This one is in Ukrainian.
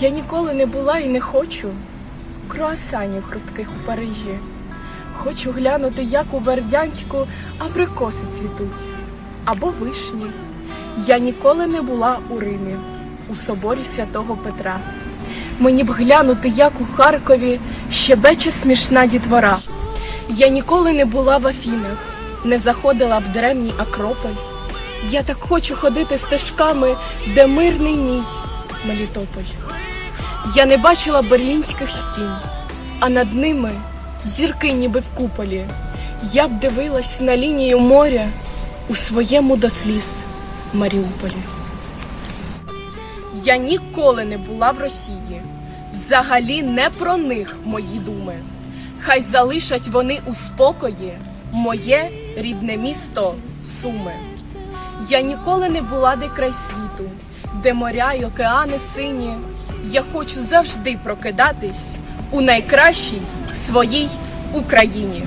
Я ніколи не була і не хочу круасанів хрустких у Парижі. Хочу глянути, як у Вердянську абрикоси цвітуть або вишні. Я ніколи не була у Римі, у соборі святого Петра. Мені б глянути, як у Харкові щебече смішна дітвора. Я ніколи не була в Афінах, не заходила в древній Акрополь. Я так хочу ходити стежками, де мирний мій Мелітополь. Я не бачила берлінських стін, а над ними зірки ніби в куполі. Я б дивилась на лінію моря у своєму до сліз Маріуполі. Я ніколи не була в Росії. Взагалі не про них мої думи. Хай залишать вони у спокої моє рідне місто Суми. Я ніколи не була де край світу, де моря й океани сині. Я хочу завжди прокидатись у найкращій своїй Україні.